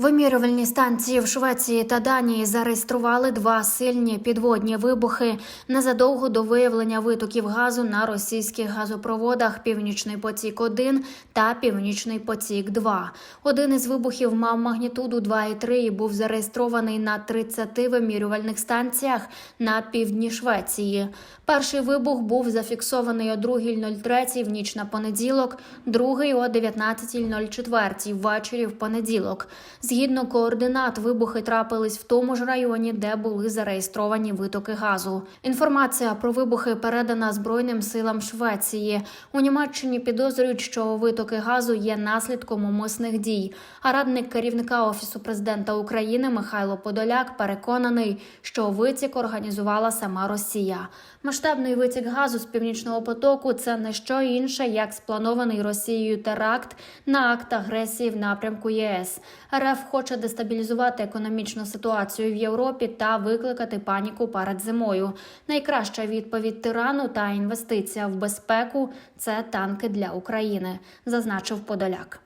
Вимірювальні станції в Швеції та Данії зареєстрували два сильні підводні вибухи незадовго до виявлення витоків газу на російських газопроводах Північний потік 1 та Північний потік 2 Один із вибухів мав магнітуду 2,3 і був зареєстрований на 30 вимірювальних станціях на півдні Швеції. Перший вибух був зафіксований о 2.03 в ніч на понеділок, другий о 19.04 ввечері в понеділок. Згідно координат, вибухи трапились в тому ж районі, де були зареєстровані витоки газу. Інформація про вибухи передана Збройним силам Швеції. У Німеччині підозрюють, що витоки газу є наслідком умисних дій. А радник керівника офісу президента України Михайло Подоляк переконаний, що витік організувала сама Росія. Масштабний витік газу з північного потоку це не що інше, як спланований Росією теракт на акт агресії в напрямку ЄС. РФ хоче дестабілізувати економічну ситуацію в Європі та викликати паніку перед зимою. Найкраща відповідь тирану та інвестиція в безпеку це танки для України, зазначив Подоляк.